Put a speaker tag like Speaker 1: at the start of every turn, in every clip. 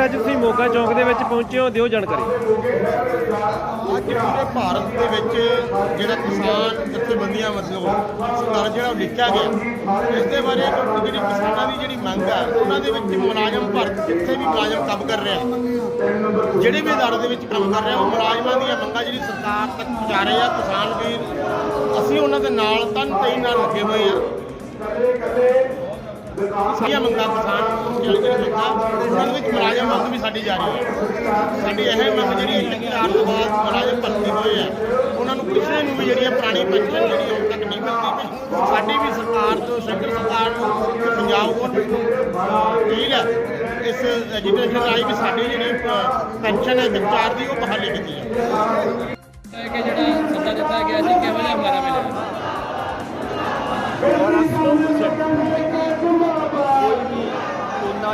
Speaker 1: ਤਸਵੀਰ ਅੱਜ ਤੁਸੀਂ ਮੋਗਾ ਚੌਂਕ ਦੇ ਵਿੱਚ ਪਹੁੰਚੇ ਹੋ, ਦਿਓ ਜਾਣਕਾਰੀ।
Speaker 2: ਅੱਜ ਪੂਰੇ ਭਾਰਤ ਦੇ ਵਿੱਚ ਜਿਹੜਾ ਕਿਸਾਨ ਜਥੇਬੰਦੀਆਂ ਵੱਲੋਂ ਸਤਰ ਜਿਹੜਾ ਉਲੀਕਿਆ ਗਿਆ ਇਸ ਦੇ ਬਾਰੇ ਕਿਉਂਕਿ ਜਿਹੜੀ ਕਿਸਾਨਾਂ ਦੀ ਜਿਹੜੀ ਮੰਗ ਹੈ ਉਹਨਾਂ ਦੇ ਵਿੱਚ ਮੁਲਾਜ਼ਮ ਭਾਰਤ ਜਿੱਥੇ ਵੀ ਮੁਲਾਜ਼ਮ ਕੰਮ ਕਰ ਰਿਹਾ ਜਿਹੜੇ ਵੀ ਅਦਾਰੇ ਦੇ ਵਿੱਚ ਕੰਮ ਕਰ ਰਿਹਾ, ਉਹ ਮੁਲਾਜ਼ਮਾਂ ਦੀਆਂ ਮੰਗਾਂ ਜਿਹੜੀ ਸਰਕਾਰ ਤੱਕ ਪਹੁੰਚਾ ਰਹੇ ਆ, ਕਿਸਾਨ ਵੀਰ, ਅਸੀਂ ਉਹਨਾਂ ਦੇ ਨਾਲ ਤਨ ਤੇਈ ਨਾਲ ਲੱਗੇ ਹੋਏ ਆ। ਸਾਰੀਆਂ ਮੰਗਾਂ ਕਿਸਾਨ ਜਿਹੜੀ ਮੰਗਾਂ, ਉਹਨਾਂ ਦੇ ਵਿੱਚ ਮੁਲਾਜ਼ਮ ਮੰਗ ਵੀ ਸਾਡੀ ਜਾਰੀ ਹੈ ਸਾਡੀ ਇਹ ਮੰਗ ਜਿਹੜੀ ਹੈ ਕਿ ਚਾਰ ਤੋਂ ਬਾਅਦ ਮੁਲਾਜ਼ਮ ਭਰਤੀ ਹੋਏ ਆ। ਉਹਨਾਂ ਨੂੰ ਕਿਸੇ ਨੂੰ ਵੀ ਜਿਹੜੀ ਹੈ ਪੁਰਾਣੀ ਪੈਨਸ਼ਨ ਜਿਹੜੀ ਹੁਣ ਤੱਕ ਨਹੀਂ ਮਿਲਦੀ ਪਈ। ਸਾਡੀ ਵੀ ਸਰਕਾਰ ਤੋਂ ਸੈਂਟਰ ਸਰਕਾਰ ਨੂੰ, ਪੰਜਾਬ ਗੌਰਮੈਂਟ ਨੂੰ ਅਪੀਲ ਹੈ ਇਸ ਐਜੀਟੇਸ਼ਨ ਰਾਹੀਂ ਵੀ ਸਾਡੀ ਜਿਹੜੀ ਪੈਨਸ਼ਨ ਹੈ ਚਾਰ ਦੀ, ਉਹ ਬਹਾਲੀ ਕੀਤੀ ਹੈ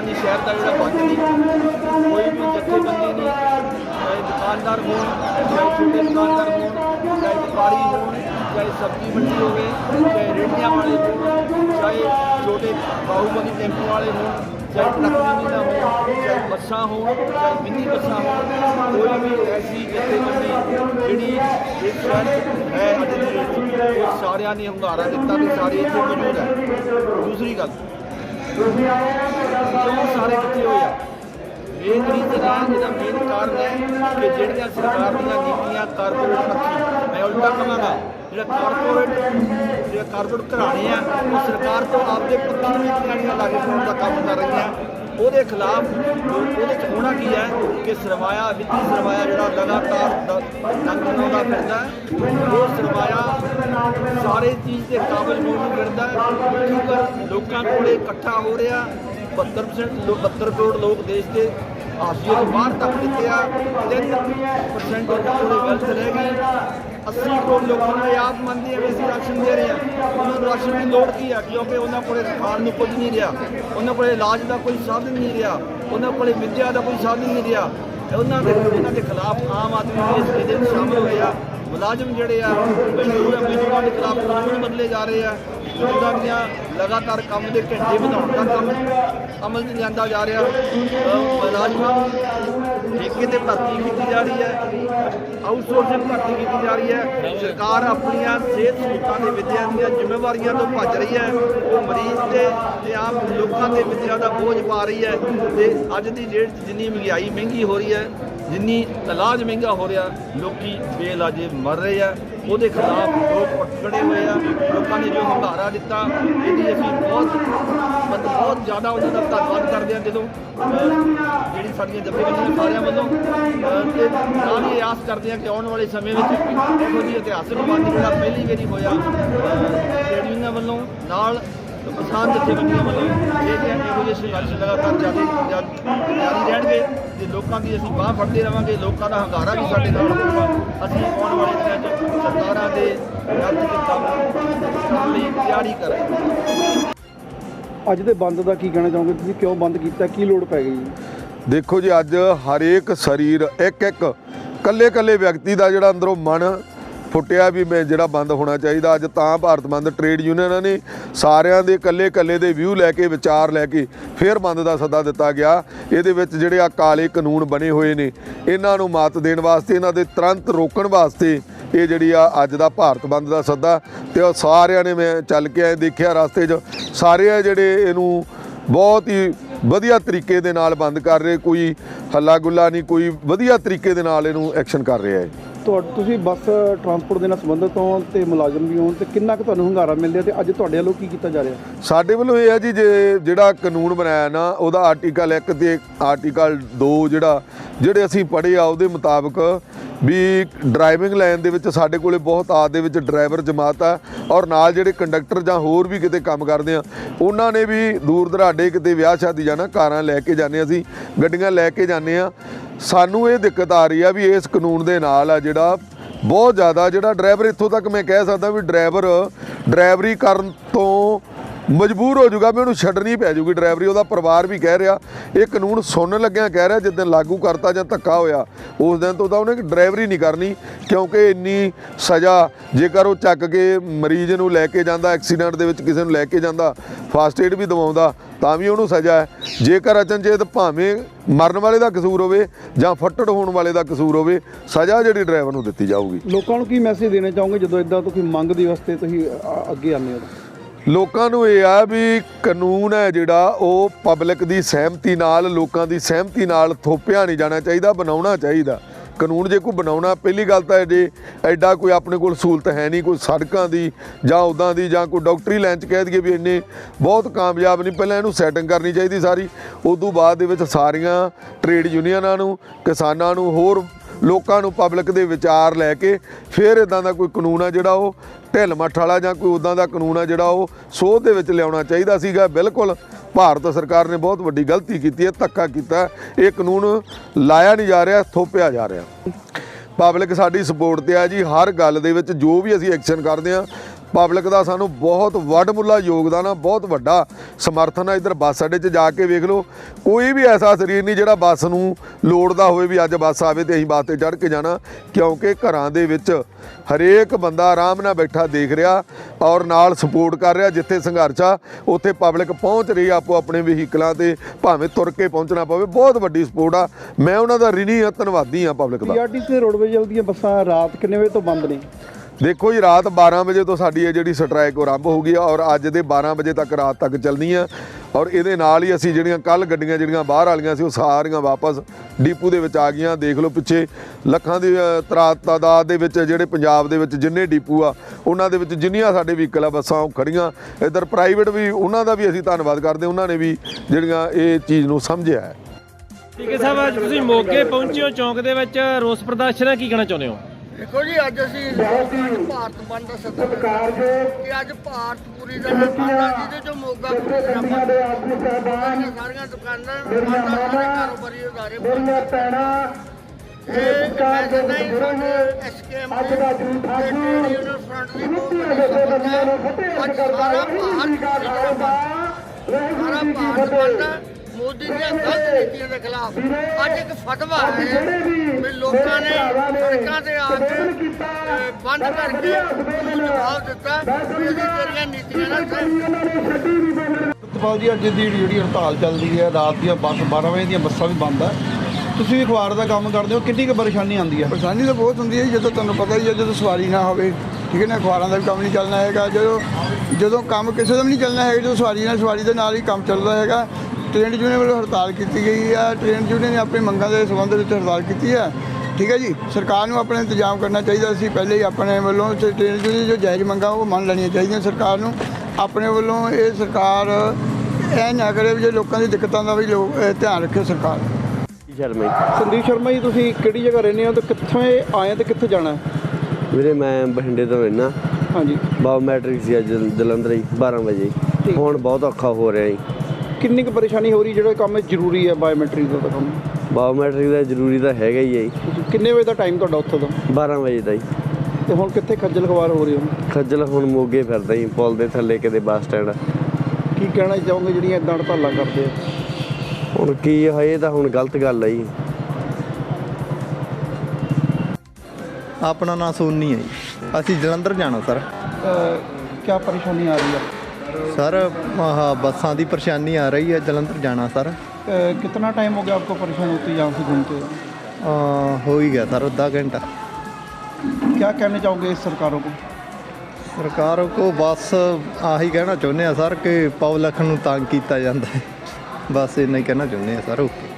Speaker 3: ਉਹਨਾਂ ਸ਼ਹਿਰ ਦਾ ਜਿਹੜਾ ਬੰਦ ਨਹੀਂ ਕੋਈ ਵੀ ਜਥੇਬੰਦੀ ਨਹੀਂ। ਚਾਹੇ ਦੁਕਾਨਦਾਰ ਹੋਣ, ਚਾਹੇ ਛੋਟੇ ਦੁਕਾਨਦਾਰ ਹੋਣ, ਚਾਹੇ ਵਪਾਰੀ ਹੋਣ, ਚਾਹੇ ਸਬਜ਼ੀ ਮੰਡੀ ਹੋਵੇ, ਚਾਹੇ ਰੇਹੜੀਆਂ ਵਾਲੇ ਹੋਣ, ਚਾਹੇ ਛੋਟੇ ਬਾਹੂਬਲੀ ਟੈਂਪੂ ਵਾਲੇ ਹੋਣ, ਚਾਹੇ ਟਰੱਕ ਯੂਨੀਅਨਾਂ ਹੋਣ, ਚਾਹੇ ਬੱਸਾਂ ਹੋਣ, ਚਾਹੇ ਮਿੰਨੀ ਬੱਸਾਂ ਹੋਣ, ਕੋਈ ਵੀ ਐਸੀ ਜਥੇਬੰਦੀ ਜਿਹੜੀ ਇਸ ਸ਼ਹਿਰ ਹੈ ਅੱਜ ਦੀ ਉਹ ਸਾਰਿਆਂ ਨੇ ਹੰਗਾਰਾ ਦਿੱਤਾ ਤੇ ਸਾਰੇ ਇੱਥੇ ਮੌਜੂਦ ਹੈ। ਦੂਸਰੀ ਗੱਲ ਕਿਉਂ ਸਾਰੇ ਇਕੱਠੇ ਹੋਏ ਆ। ਮੇਨ ਰੀਜ਼ਨ ਜਿਹਦਾ ਮੇਨ ਕਾਰਨ ਹੈ ਕਿ ਜਿਹੜੀਆਂ ਸਰਕਾਰ ਦੀਆਂ ਨੀਤੀਆਂ ਕਾਰਪੋਰੇਟ ਪੱਖੀ ਮੈਂ ਉਲਟਾ ਕਹਾਂਗਾ, ਜਿਹੜਾ ਕਾਰਪੋਰੇਟ ਜਿਹੜਾ ਕਾਰਪੋਰੇਟ ਘਰਾਣੇ ਆ, ਉਹ ਸਰਕਾਰ ਤੋਂ ਆਪਦੇ ਪੱਖੀ ਨੀਤੀਆਂ ਜਿਹੜੀਆਂ ਲਾਗੂ ਕਰਨ ਦਾ ਕੰਮ ਕਰ ਰਹੀਆਂ। ਉਹਦੇ ਖਿਲਾਫ ਉਹਦੇ ਚ ਹੋਣਾ ਕੀ ਹੈ ਕਿ ਸਰਮਾਇਆ, ਵਿੱਤੀ ਸਰਮਾਇਆ ਜਿਹੜਾ ਲਗਾਤਾਰ ਨੰਗ ਬਣਾਉਂਦਾ ਫਿਰਦਾ ਹੈ, ਉਹ ਸਰਮਾਇਆ ਸਾਰੇ ਚੀਜ਼ ਦੇ ਕਾਬਲ ਹੋਣ ਨੂੰ ਫਿਰਦਾ ਕਿਉਂਕਿ ਲੋਕਾਂ ਕੋਲੇ ਇਕੱਠਾ ਹੋ ਰਿਹਾ 72% ਲੋਕ 72 ਕਰੋੜ ਲੋਕ ਦੇਸ਼ ਦੇ ਹਾਸ਼ੀਏ ਤੋਂ ਬਾਹਰ ਤੱਕ ਦਿੱਤੇ ਆ 3% ਉਹਨਾਂ ਕੋਲੇ ਵੈਲਥ ਰਹਿ ਗਈ। 80 ਕਰੋੜ ਲੋਕਾਂ ਨੂੰ ਇਹ ਆਪ ਮੰਨਦੇ ਆ ਵੀ ਅਸੀਂ ਰਾਸ਼ਨ ਦੇ ਰਹੇ ਹਾਂ। ਉਹਨਾਂ ਨੂੰ ਰਾਸ਼ਨ ਦੀ ਲੋੜ ਕੀ ਹੈ ਕਿਉਂਕਿ ਉਹਨਾਂ ਕੋਲੇ ਖਾਣ ਨੂੰ ਕੁਝ ਨਹੀਂ ਰਿਹਾ। ਉਹਨਾਂ ਕੋਲੇ ਇਲਾਜ ਦਾ ਕੋਈ ਸਾਧਨ ਨਹੀਂ ਰਿਹਾ। ਉਹਨਾਂ ਕੋਲੇ ਵਿੱਦਿਆ ਦਾ ਕੋਈ ਸਾਧਨ ਨਹੀਂ ਰਿਹਾ। ਉਹਨਾਂ ਦੇ ਉਹਨਾਂ ਦੇ ਖਿਲਾਫ ਆਮ ਆਦਮੀ ਇਸ ਇਹਦੇ ਵਿੱਚ ਸ਼ਾਮਲ ਹੋਏ ਆ। ਮੁਲਾਜ਼ਮ ਜਿਹੜੇ ਆ, ਮਜ਼ਦੂਰ ਆ, ਮਜ਼ਦੂਰਾਂ ਦੇ ਖਿਲਾਫ ਕਾਨੂੰਨ ਬਦਲੇ ਜਾ ਰਹੇ ਆ। ਮਜ਼ਦੂਰਾਂ ਦੀਆਂ ਲਗਾਤਾਰ ਕੰਮ ਦੇ ਘੰਟੇ ਵਧਾਉਣ ਦਾ ਕੰਮ ਅਮਲ 'ਚ ਲਿਆਂਦਾ ਜਾ ਰਿਹਾ। ਮੁਲਾਜ਼ਮਾਂ ਨੂੰ ਤੇ ਭਰਤੀ ਕੀਤੀ ਜਾ ਰਹੀ ਹੈ ਆਊਟਸੋਰਸਿੰਗ ਭਰਤੀ ਕੀਤੀ ਜਾ ਰਹੀ ਹੈ। ਸਰਕਾਰ ਆਪਣੀਆਂ ਸਿਹਤ ਸਹੂਲਤਾਂ ਦੇ ਵਿਦਿਆ ਦੀਆਂ ਜ਼ਿੰਮੇਵਾਰੀਆਂ ਤੋਂ ਭੱਜ ਰਹੀ ਹੈ। ਉਹ ਮਰੀਜ਼ ਤੇ ਤੇ ਆਮ ਲੋਕਾਂ ਦੇ ਵਿਦਿਆ ਦਾ ਬੋਝ ਪਾ ਰਹੀ ਹੈ। ਤੇ ਅੱਜ ਦੀ ਡੇਟ 'ਚ ਜਿੰਨੀ ਮਹਿੰਗਾਈ ਮਹਿੰਗੀ ਹੋ ਰਹੀ ਹੈ, ਜਿੰਨੀ ਇਲਾਜ ਮਹਿੰਗਾ ਹੋ ਰਿਹਾ, ਲੋਕੀ ਬੇਇਲਾਜੇ ਮਰ ਰਹੇ ਆ। ਉਹਦੇ ਖਿਲਾਫ ਲੋਕ ਉੱਠ ਖੜੇ ਹੋਏ ਆ। ਲੋਕਾਂ ਨੇ ਜੋ ਹੰਗਾਰਾ ਦਿੱਤਾ ਇਹਦੀ ਅਸੀਂ ਬਹੁਤ ਬਹੁਤ ਜ਼ਿਆਦਾ ਉਹਨਾਂ ਦਾ ਧੰਨਵਾਦ ਕਰਦੇ ਹਾਂ ਜਦੋਂ ਜਿਹੜੀ ਸਾਡੀਆਂ ਜਥੇਬੰਦੀਆਂ ਸਾਰਿਆਂ ਵੱਲੋਂ ਅਹ, ਤੇ ਨਾਲ ਹੀ ਆਸ ਕਰਦੇ ਹਾਂ ਕਿ ਆਉਣ ਵਾਲੇ ਸਮੇਂ ਵਿੱਚ ਇਹੋ ਜਿਹੀ ਇਤਿਹਾਸਕ ਬੰਦ ਜਿਹੜਾ ਪਹਿਲੀ ਵਾਰੀ ਹੋਇਆ। ਟ੍ਰੇਡ ਯੂਨੀਅਨਾਂ ਵੱਲੋਂ ਨਾਲ ਕਿਸਾਨ ਜਥੇਬੰਦੀਆਂ ਵੱਲੋਂ ਇਹ ਇਹੋ ਜਿਹੇ ਸੰਘਰਸ਼ ਲਗਾਤਾਰ ਜਾਰੀ ਜਾਰੀ ਰਹਿਣਗੇ ਤੇ ਲੋਕਾਂ ਦੀ ਅਸੀਂ ਬਾਹ ਫੜਦੇ ਰਵਾਂਗੇ ਲੋਕਾਂ ਦਾ ਹੰਗਾਰਾ ਵੀ ਸਾਡੇ ਨਾਲ ਹੋਊਗਾ। ਅਸੀਂ ਆਉਣ ਵਾਲੇ ਦਿਨਾਂ 'ਚ ਸਰਕਾਰਾਂ ਦੇ ਰੱਦ ਦੇ ਕੰਮ ਲਈ ਤਿਆਰੀ ਕਰਾਂਗੇ
Speaker 4: ਅੱਜ ਦੇ ਬੰਦ ਦਾ ਕੀ ਕਹਿਣਾ ਚਾਹੋਗੇ? ਤੁਸੀਂ ਕਿਉਂ ਬੰਦ ਕੀਤਾ? ਕੀ ਲੋੜ ਪੈ ਗਈ?
Speaker 5: ਦੇਖੋ ਜੀ ਅੱਜ ਹਰੇਕ ਸਰੀਰ ਇੱਕ ਇੱਕ ਕੱਲੇ ਕੱਲੇ ਵਿਅਕਤੀ ਦਾ ਜਿਹੜਾ ਅੰਦਰੋਂ ਮਨ ਫੁੱਟਿਆ ਵੀ ਮੈਂ ਜਿਹੜਾ ਬੰਦ ਹੋਣਾ ਚਾਹੀਦਾ ਅੱਜ ਤਾਂ ਭਾਰਤ ਬੰਦ ਟ੍ਰੇਡ ਯੂਨੀਅਨਾਂ ਨੇ ਸਾਰਿਆਂ ਦੇ ਇਕੱਲੇ ਇਕੱਲੇ ਦੇ ਵਿਊ ਲੈ ਕੇ, ਵਿਚਾਰ ਲੈ ਕੇ ਫਿਰ ਬੰਦ ਦਾ ਸੱਦਾ ਦਿੱਤਾ ਗਿਆ। ਇਹਦੇ ਵਿੱਚ ਜਿਹੜੇ ਆ ਕਾਲੇ ਕਾਨੂੰਨ ਬਣੇ ਹੋਏ ਨੇ, ਇਹਨਾਂ ਨੂੰ ਮਾਤ ਦੇਣ ਵਾਸਤੇ, ਇਹਨਾਂ ਦੇ ਤੁਰੰਤ ਰੋਕਣ ਵਾਸਤੇ ਇਹ ਜਿਹੜੀ ਆ ਅੱਜ ਦਾ ਭਾਰਤ ਬੰਦ ਦਾ ਸੱਦਾ ਤੇ ਉਹ ਸਾਰਿਆਂ ਨੇ ਮੈਂ ਚੱਲ ਕੇ ਆਏ, ਦੇਖਿਆ ਰਸਤੇ 'ਚ ਸਾਰੇ ਜਿਹੜੇ ਇਹਨੂੰ ਬਹੁਤ ਹੀ ਵਧੀਆ ਤਰੀਕੇ ਦੇ ਨਾਲ ਬੰਦ ਕਰ ਰਹੇ, ਕੋਈ ਹੱਲਾ ਗੁੱਲਾ ਨਹੀਂ, ਕੋਈ ਵਧੀਆ ਤਰੀਕੇ ਦੇ ਨਾਲ ਇਹਨੂੰ ਐਕਸ਼ਨ ਕਰ ਰਿਹਾ ਹੈ।
Speaker 4: ਤੁਹਾ, ਤੁਸੀਂ ਬੱਸ ਟਰਾਂਸਪੋਰਟ ਦੇ ਨਾਲ ਸੰਬੰਧਿਤ ਹੋ ਤੇ ਮੁਲਾਜ਼ਮ ਵੀ ਹੋਣ ਤੇ ਕਿੰਨਾ ਕੁ ਤੁਹਾਨੂੰ ਹੰਗਾਰਾ ਮਿਲ ਰਿਹਾ ਤੇ ਅੱਜ ਤੁਹਾਡੇ ਵੱਲੋਂ ਕੀ ਕੀਤਾ ਜਾ ਰਿਹਾ?
Speaker 5: ਸਾਡੇ ਵੱਲੋਂ ਇਹ ਹੈ ਜੀ, ਜੇ ਜਿਹੜਾ ਕਾਨੂੰਨ ਬਣਾਇਆ ਨਾ, ਉਹਦਾ ਆਰਟੀਕਲ 1 ਤੇ ਆਰਟੀਕਲ 2 ਜਿਹੜਾ, ਜਿਹੜੇ ਅਸੀਂ ਪੜ੍ਹੇ ਆ, ਉਹਦੇ ਮੁਤਾਬਕ ਵੀ ਡਰਾਈਵਿੰਗ ਲਾਈਨ ਦੇ ਵਿੱਚ ਸਾਡੇ ਕੋਲੇ ਬਹੁਤ ਆਦ ਦੇ ਵਿੱਚ ਡਰਾਈਵਰ ਜਮਾਤ ਆ ਔਰ ਨਾਲ ਜਿਹੜੇ ਕੰਡਕਟਰ ਜਾਂ ਹੋਰ ਵੀ ਕਿਤੇ ਕੰਮ ਕਰਦੇ ਆ, ਉਹਨਾਂ ਨੇ ਵੀ ਦੂਰ ਦਰਾਡੇ ਕਿਤੇ ਵਿਆਹ ਸ਼ਾਦੀ ਜਾਣਾ ਕਾਰਾਂ ਲੈ ਕੇ ਜਾਂਦੇ ਅਸੀਂ, ਗੱਡੀਆਂ ਲੈ ਕੇ ਜਾਂਦੇ ਆ। ਸਾਨੂੰ ਇਹ ਦਿੱਕਤ ਆ ਰਹੀ ਆ ਵੀ ਇਸ ਕਾਨੂੰਨ ਦੇ ਨਾਲ ਆ ਜਿਹੜਾ ਬਹੁਤ ਜ਼ਿਆਦਾ ਜਿਹੜਾ ਡਰਾਈਵਰ ਇੱਥੋਂ ਤੱਕ ਮੈਂ ਕਹਿ ਸਕਦਾ ਵੀ ਡਰਾਈਵਰ ਡਰਾਈਵਰੀ ਕਰਨ ਤੋਂ ਮਜਬੂਰ ਹੋ ਜਾਊਗਾ ਵੀ ਉਹਨੂੰ ਛੱਡਣੀ ਪੈ ਜਾਊਗੀ ਡਰਾਈਵਰੀ, ਉਹਦਾ ਪਰਿਵਾਰ ਵੀ ਕਹਿ ਰਿਹਾ। ਇਹ ਕਾਨੂੰਨ ਸੁਣਨ ਲੱਗਿਆ ਕਹਿ ਰਿਹਾ ਜਿੱਦਣ ਲਾਗੂ ਕਰਤਾ ਜਾਂ ਧੱਕਾ ਹੋਇਆ, ਉਸ ਦਿਨ ਤੋਂ ਤਾਂ ਉਹਨੇ ਡਰਾਈਵਰੀ ਨਹੀਂ ਕਰਨੀ, ਕਿਉਂਕਿ ਇੰਨੀ ਸਜ਼ਾ, ਜੇਕਰ ਉਹ ਚੱਕ ਕੇ ਮਰੀਜ਼ ਨੂੰ ਲੈ ਕੇ ਜਾਂਦਾ, ਐਕਸੀਡੈਂਟ ਦੇ ਵਿੱਚ ਕਿਸੇ ਨੂੰ ਲੈ ਕੇ ਜਾਂਦਾ, ਫਾਸਟ ਏਡ ਵੀ ਦਵਾਉਂਦਾ, ਤਾਂ ਵੀ ਉਹਨੂੰ ਸਜ਼ਾ ਹੈ। ਜੇਕਰ ਅਚਨਚੇਤ ਭਾਵੇਂ ਮਰਨ ਵਾਲੇ ਦਾ ਕਸੂਰ ਹੋਵੇ ਜਾਂ ਫੱਟੜ ਹੋਣ ਵਾਲੇ ਦਾ ਕਸੂਰ ਹੋਵੇ, ਸਜ਼ਾ ਜਿਹੜੀ ਡਰਾਈਵਰ ਨੂੰ ਦਿੱਤੀ ਜਾਊਗੀ।
Speaker 4: ਲੋਕਾਂ ਨੂੰ ਕੀ ਮੈਸੇਜ ਦੇਣਾ ਚਾਹੋਗੇ, ਜਦੋਂ ਇਦਾਂ ਤੁਸੀਂ ਮੰਗ ਦੇ ਵਾਸਤੇ ਤੁਸੀਂ ਅੱਗੇ ਆਉਂਦੇ ਹੋ?
Speaker 5: ਲੋਕਾਂ ਨੂੰ ਇਹ ਆ ਵੀ ਕਾਨੂੰਨ ਹੈ ਜਿਹੜਾ ਉਹ ਪਬਲਿਕ ਦੀ ਸਹਿਮਤੀ ਨਾਲ, ਲੋਕਾਂ ਦੀ ਸਹਿਮਤੀ ਨਾਲ ਥੋਪਿਆ ਨਹੀਂ ਜਾਣਾ ਚਾਹੀਦਾ, ਬਣਾਉਣਾ ਚਾਹੀਦਾ। ਕਾਨੂੰਨ ਜੇ ਕੋਈ ਬਣਾਉਣਾ, ਪਹਿਲੀ ਗੱਲ ਤਾਂ ਜੇ ਐਡਾ ਕੋਈ ਆਪਣੇ ਕੋਲ ਸਹੂਲਤ ਹੈ ਨਹੀਂ, ਕੋਈ ਸੜਕਾਂ ਦੀ ਜਾਂ ਉਦਾਂ ਦੀ ਜਾਂ ਕੋਈ ਡਾਕਟਰੀ ਲਾਈਨ 'ਚ ਕਹਿ ਦਈਏ ਵੀ ਇੰਨੇ ਬਹੁਤ ਕਾਮਯਾਬ ਨਹੀਂ, ਪਹਿਲਾਂ ਇਹਨੂੰ ਸੈਟਿੰਗ ਕਰਨੀ ਚਾਹੀਦੀ ਸਾਰੀ। ਉਸ ਤੋਂ ਬਾਅਦ ਦੇ ਵਿੱਚ ਸਾਰੀਆਂ ਟ੍ਰੇਡ ਯੂਨੀਅਨਾਂ ਨੂੰ, ਕਿਸਾਨਾਂ ਨੂੰ, ਹੋਰ ਲੋਕਾਂ ਨੂੰ ਪਬਲਿਕ ਦੇ ਵਿਚਾਰ ਲੈ ਕੇ ਫਿਰ ਇਦਾਂ ਦਾ ਕੋਈ ਕਾਨੂੰਨ ਆ ਜਿਹੜਾ ਉਹ ਢਿੱਲ ਮੱਠ ਵਾਲਾ ਜਾਂ ਕੋਈ ਉਦਾਂ ਦਾ ਕਾਨੂੰਨ ਆ ਜਿਹੜਾ ਉਹ ਸੋਧ ਦੇ ਵਿੱਚ ਲਿਆਉਣਾ ਚਾਹੀਦਾ ਸੀਗਾ। ਬਿਲਕੁਲ ਭਾਰਤ ਸਰਕਾਰ ਨੇ ਬਹੁਤ ਵੱਡੀ ਗਲਤੀ ਕੀਤੀ ਹੈ, ਧੱਕਾ ਕੀਤਾ ਇਹ ਕਾਨੂੰਨ ਲਾਇਆ ਨਹੀਂ ਜਾ ਰਿਹਾ, ਥੋਪਿਆ ਜਾ ਰਿਹਾ। ਪਬਲਿਕ ਸਾਡੀ ਸਪੋਰਟ ਤੇ ਆ ਜੀ। ਹਰ ਗੱਲ ਦੇ ਵਿੱਚ ਜੋ ਵੀ ਅਸੀਂ ਐਕਸ਼ਨ ਕਰਦੇ ਆ ਪਬਲਿਕ ਦਾ ਸਾਨੂੰ ਬਹੁਤ ਵੱਡਮੁੱਲਾ ਯੋਗਦਾਨ ਆ, ਬਹੁਤ ਵੱਡਾ ਸਮਰਥਨ ਆ ਇਧਰ ਬੱਸ ਅੱਡੇ 'ਚ ਜਾ ਕੇ ਵੇਖ ਲਓ। ਕੋਈ ਵੀ ਐਸਾ ਸਰੀਰ ਨਹੀਂ ਜਿਹੜਾ ਬੱਸ ਨੂੰ ਲੋੜਦਾ ਹੋਵੇ ਵੀ ਅੱਜ ਬੱਸ ਆਵੇ ਤੇ ਅਸੀਂ ਬੱਸ ਤੇ ਚੜ੍ਹ ਕੇ ਜਾਣਾ, ਕਿਉਂਕਿ ਘਰਾਂ ਦੇ ਵਿੱਚ ਹਰੇਕ ਬੰਦਾ ਆਰਾਮ ਨਾਲ ਬੈਠਾ ਦੇਖ ਰਿਹਾ ਔਰ ਨਾਲ ਸਪੋਰਟ ਕਰ ਰਿਹਾ, ਜਿੱਥੇ ਸੰਘਰਸ਼ ਆ, ਉੱਥੇ ਪਬਲਿਕ ਪਹੁੰਚ ਰਹੀ ਆ ਆਪੋ ਆਪਣੇ ਵਹੀਕਲਾਂ ਤੇ, ਭਾਵੇਂ ਤੁਰ ਕੇ ਪਹੁੰਚਣਾ ਪਵੇ, ਬਹੁਤ ਵੱਡੀ ਸਪੋਰਟ ਆ। ਮੈਂ ਉਹਨਾਂ ਦਾ ਰਿਣੀ ਆ, ਧੰਨਵਾਦੀ ਆ ਪਬਲਿਕ ਦਾ।
Speaker 4: ਪੀਆਰਟੀਸੀ ਤੇ ਰੋਡਵੇਜ ਦੀਆਂ ਬੱਸਾਂ ਰਾਤ ਕਿੰਨੇ ਵਜੇ ਤੋਂ ਬੰਦ ਨੇ?
Speaker 5: ਦੇਖੋ ਜੀ ਰਾਤ 12 ਵਜੇ ਤੋਂ ਸਾਡੀ ਇਹ ਜਿਹੜੀ ਸਟ੍ਰਾਈਕ ਉਹ ਆਰੰਭ ਆ ਔਰ ਅੱਜ ਦੇ 12 ਵਜੇ ਤੱਕ ਰਾਤ ਤੱਕ ਚੱਲਣੀ ਆ। ਔਰ ਇਹਦੇ ਨਾਲ ਹੀ ਅਸੀਂ ਜਿਹੜੀਆਂ ਕੱਲ ਗੱਡੀਆਂ ਜਿਹੜੀਆਂ ਬਾਹਰ ਵਾਲੀਆਂ ਸੀ ਉਹ ਸਾਰੀਆਂ ਵਾਪਸ ਡੀਪੂ ਦੇ ਵਿੱਚ ਆ ਗਈਆਂ। ਦੇਖ ਲਓ ਪਿੱਛੇ ਲੱਖਾਂ ਦੀ ਅ, ਤਾਦਾਦ ਦੇ ਵਿੱਚ ਜਿਹੜੇ ਪੰਜਾਬ ਦੇ ਵਿੱਚ ਜਿੰਨੇ ਡੀਪੂ ਆ ਉਹਨਾਂ ਦੇ ਵਿੱਚ ਜਿੰਨੀਆਂ ਸਾਡੇ ਵਹੀਕਲ ਆ ਬੱਸਾਂ ਉਹ ਖੜੀਆਂ ਇਧਰ ਪ੍ਰਾਈਵੇਟ ਵੀ ਉਹਨਾਂ ਦਾ ਵੀ ਅਸੀਂ ਧੰਨਵਾਦ ਕਰਦੇ ਉਹਨਾਂ ਨੇ ਵੀ ਜਿਹੜੀਆਂ ਇਹ ਚੀਜ਼ ਨੂੰ ਸਮਝਿਆ ਹੈ।
Speaker 1: ਠੀਕ ਹੈ ਸਾਹਿਬ ਅੱਜ ਤੁਸੀਂ ਮੋਗੇ ਪਹੁੰਚੇ ਹੋ ਚੌਂਕ ਦੇ ਵਿੱਚ। ਰੋਸ ਪ੍ਰਦਰਸ਼ਨ ਹੈ ਕੀ ਕਹਿਣਾ ਚਾਹੁੰਦੇ ਹੋ?
Speaker 2: ਦੇਖੋ ਜੀ ਅੱਜ ਅਸੀਂ ਭਾਰਤ ਬੰਦ ਦਾ ਸਤਿਕਾਰ ਕਿ ਅੱਜ ਭਾਰਤ ਪੂਰੀ ਦਾ ਬੰਦਾ ਜਿਹਦੇ ਚੋਂ ਮੋਗਾ ਪੂਰੀ ਦੇ ਆਗੂ ਸਾਹਿਬਾਨ ਸਾਰੀਆਂ ਦੁਕਾਨਾਂ ਸਾਰੇ ਕਾਰੋਬਾਰੀ ਅਦਾਰੇ ਇਹ ਮੈਂ ਕਹਿੰਦਾ ਹੀ ਸਾਡੇ ਐਸਕੇਐਮ ਅੱਜ ਦਾ ਝੂਠਾ ਯੂਨੀਅਨ ਫਰੰਟ ਦੀ ਬਹੁਤ ਵੱਡੀ ਸਫਲਤਾ ਹੈ। ਅੱਜ ਸਾਰਾ ਭਾਰਤ ਸਾਰਾ ਭਾਰਤ ਹੈ। ਮੋਦੀ ਦੀਆਂ ਗਲਤ ਨੀਤੀਆਂ ਦੇ ਖਿਲਾਫ ਅੱਜ ਇੱਕ ਫਤਵਾ ਹੈ ਵੀ ਲੋਕਾਂ ਨੇ ਸੜਕਾਂ ਤੇ ਆ ਕੇ ਬੰਦ ਕਰਕੇ ਜਵਾਬ ਦਿੱਤਾ ਵੀ ਅਸੀਂ ਤੇਰੀਆਂ ਨੀਤੀਆਂ ਨਾਲ ਸਹਿਮਤ
Speaker 4: ਸਤਪਾਲ ਜੀ ਅੱਜ ਦੀ ਜਿਹੜੀ ਹੜਤਾਲ ਚੱਲਦੀ ਹੈ ਰਾਤ ਦੀਆਂ ਬੱਸ 12 ਵਜੇ ਦੀਆਂ ਬੱਸਾਂ ਵੀ ਬੰਦ ਆ। ਤੁਸੀਂ ਵੀ ਅਖਬਾਰ ਦਾ ਕੰਮ ਕਰਦੇ ਹੋ ਕਿੰਨੀ ਕੁ ਪਰੇਸ਼ਾਨੀ ਆਉਂਦੀ ਹੈ?
Speaker 6: ਪਰੇਸ਼ਾਨੀ ਤਾਂ ਬਹੁਤ ਹੁੰਦੀ ਹੈ ਜਦੋਂ ਤੁਹਾਨੂੰ ਪਤਾ ਹੀ ਹੈ ਜਦੋਂ ਸਵਾਰੀ ਨਾ ਹੋਵੇ ਠੀਕ ਹੈ ਨਾ? ਅਖਬਾਰਾਂ ਦਾ ਵੀ ਕੰਮ ਨਹੀਂ ਚੱਲਣਾ ਹੈਗਾ ਜਦੋਂ ਜਦੋਂ ਕੰਮ ਕਿਸੇ ਦਾ ਵੀ ਨਹੀਂ ਚੱਲਣਾ ਹੈਗਾ ਜਦੋਂ ਸਵਾਰੀ ਨਾਲ ਸਵਾਰੀ ਦੇ ਨਾਲ ਹੀ ਕੰਮ ਚੱਲਦਾ ਹੈਗਾ ਟ੍ਰੇਨ ਯੂਨੀਅਨ ਵੱਲੋਂ ਹੜਤਾਲ ਕੀਤੀ ਗਈ ਹੈ ਟ੍ਰੇਨ ਯੂਨੀਅਨ ਨੇ ਆਪਣੀ ਮੰਗਾਂ ਦੇ ਸੰਬੰਧ ਵਿੱਚ ਹੜਤਾਲ ਕੀਤੀ ਹੈ ਠੀਕ ਹੈ ਜੀ? ਸਰਕਾਰ ਨੂੰ ਆਪਣੇ ਇੰਤਜ਼ਾਮ ਕਰਨਾ ਚਾਹੀਦਾ ਸੀ। ਪਹਿਲੇ ਹੀ ਆਪਣੇ ਵੱਲੋਂ ਤੇ ਟ੍ਰੇਨ ਯੂਨੀਅਨ ਜੋ ਜਾਇਜ਼ ਮੰਗਾਂ ਉਹ ਮੰਨ ਲੈਣੀਆਂ ਚਾਹੀਦੀਆਂ ਸਰਕਾਰ ਨੂੰ। ਆਪਣੇ ਵੱਲੋਂ ਇਹ ਸਰਕਾਰ ਇਹ ਨਾ ਕਰੇ ਵੀ ਜੇ ਲੋਕਾਂ ਦੀ ਦਿੱਕਤਾਂ ਦਾ ਵੀ ਲੋਕ ਧਿਆਨ ਰੱਖੇ ਸਰਕਾਰ।
Speaker 4: ਸੰਦੀਪ ਸ਼ਰਮਾ ਜੀ ਤੁਸੀਂ ਕਿਹੜੀ ਜਗ੍ਹਾ ਰਹਿੰਦੇ ਹੋ ਤੇ ਕਿੱਥੇ ਆਏ ਤੇ ਕਿੱਥੇ ਜਾਣਾ?
Speaker 7: ਵੀਰੇ ਮੈਂ ਬਠਿੰਡੇ ਤੋਂ ਰਹਿਣਾ
Speaker 4: ਹਾਂਜੀ।
Speaker 7: ਬਾਓ ਮੈਟ੍ਰਿਕ ਸੀ ਅੱਜ ਜਲੰਧਰ ਹੀ 12 ਵਜੇ। ਹੁਣ ਬਹੁਤ ਔਖਾ ਹੋ ਰਿਹਾ ਜੀ।
Speaker 4: ਕਿੰਨੀ ਕੁ ਪਰੇਸ਼ਾਨੀ ਹੋ ਰਹੀ ਜਿਹੜਾ ਕੰਮ ਜ਼ਰੂਰੀ ਹੈ ਬਾਇਓਮੈਟ੍ਰਿਕ ਦਾ ਤਾਂ ਕੰਮ?
Speaker 7: ਬਾਓ ਮੈਟ੍ਰਿਕ ਦਾ ਜ਼ਰੂਰੀ ਤਾਂ ਹੈਗਾ ਹੀ ਹੈ ਜੀ।
Speaker 4: ਕਿੰਨੇ ਵਜੇ ਦਾ ਟਾਈਮ ਤੁਹਾਡਾ ਉੱਥੇ ਦਾ?
Speaker 7: 12 ਵਜੇ ਦਾ ਹੀ
Speaker 4: ਤੇ ਹੁਣ ਕਿੱਥੇ ਖੱਜਲ ਖਵਾਰ ਹੋ ਰਹੇ ਹੋ?
Speaker 7: ਖੱਜਲ ਹੁਣ ਮੋਗੇ ਫਿਰਦਾ ਜੀ ਪੁਲ ਦੇ ਥੱਲੇ ਕਿਤੇ ਬੱਸ ਸਟੈਂਡ
Speaker 4: ਕੀ ਕਹਿਣਾ ਚਾਹੋਗੇ ਜਿਹੜੀਆਂ ਇਦਾਂ ਹੜਤਾਲਾਂ ਕਰਦੇ ਆ?
Speaker 7: ਹੁਣ ਕੀ ਹੈ ਇਹ ਤਾਂ ਹੁਣ ਗਲਤ ਗੱਲ ਹੈ ਜੀ।
Speaker 8: ਆਪਣਾ ਨਾਂ ਸੋਨੀ ਹੈ ਜੀ। ਅਸੀਂ ਜਲੰਧਰ ਜਾਣਾ ਸਰ।
Speaker 4: ਕੀ ਪਰੇਸ਼ਾਨੀ ਆ ਰਹੀ ਹੈ
Speaker 8: ਸਰ ਆਹ ਬੱਸਾਂ ਦੀ ਪਰੇਸ਼ਾਨੀ ਆ ਰਹੀ ਹੈ ਜਲੰਧਰ ਜਾਣਾ ਸਰ
Speaker 4: अ, कितना टाइम हो गया आपको परेशान होती है यहाँ से घूमते हुए?
Speaker 8: ਅਹ ਹੋ ਹੀ ਗਿਆ ਸਰ ਅੱਧਾ ਘੰਟਾ
Speaker 4: क्या कहना चाहोगे इस सरकारों को
Speaker 8: ਸਰਕਾਰ ਕੋ ਬਸ ਆਹੀ ਕਹਿਣਾ ਚਾਹੁੰਦੇ ਆ ਸਰ ਕਿ ਪਬਲਿਕ ਨੂੰ ਤੰਗ ਕੀਤਾ ਜਾਂਦਾ ਹੈ ਬਸ ਇੰਨਾ ਹੀ ਕਹਿਣਾ ਚਾਹੁੰਦੇ ਆ ਸਰ ਓਕੇ